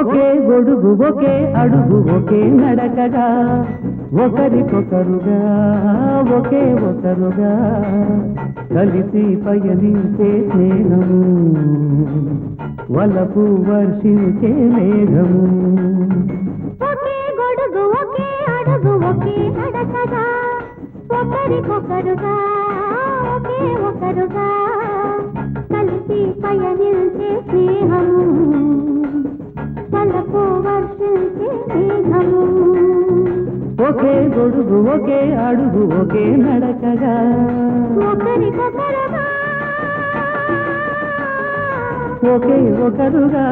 ఒకే గొడుగు ఒకే అడుగు ఒకే నడకగా. ఒకరికొకరుగా ఒకే ఒకరుగా. కలిసి పయనించే స్నేహము వలపు వర్షించే మేఘము. ఒకే గొడుగు ఒకే అడుగు ఒకే నడకగా. ఒకరికొకరుగా ఒకే ఒకరుగా. కలిసి పయనించే స్నేహము. ఒకే గొడుగు ఒకే అడుగు ఒకే నడకగా. ఒకే ఒకరుగా.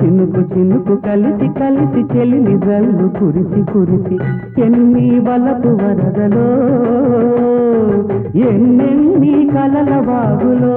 చినుకు చినుకు కలిసి కలిసి చెల్లి జల్లు కురిసి కురిసి ఎన్ని వలపు వరదలో? ఎన్నెన్ని కలల బాగులో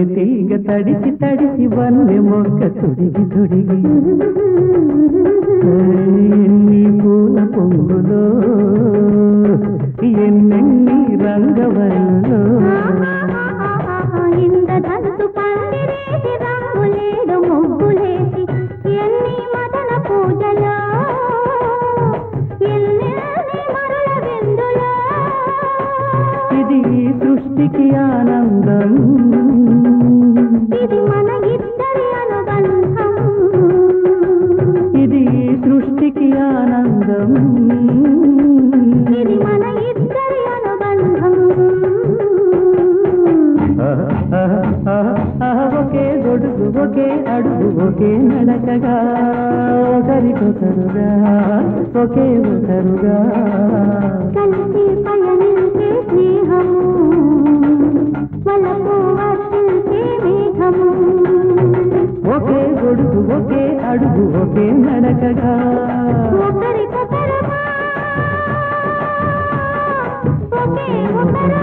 కన్నె తీగ తడిసి తడిసి వన్నె మొక్క తుడిగి తుడిగి. ఎన్ని పూల పొంగులో సృష్టికి ఆనందం. ఇది మన ఇద్దరి అనుబంధం. ఇది సృష్టికి ఆనందం. ఇది మన ఇద్దరి అనుబంధం. ఒకే గొడుగు ఒకే అడుగు ఒకే నడకగా. ఒకరికొకరుగా ఒకే ఒకరుగా. ఒకే గొడుగు ఒకే అడుగు ఒకే నడకగా. ఒకరికొకరుగా ఒకే ఒకరుగా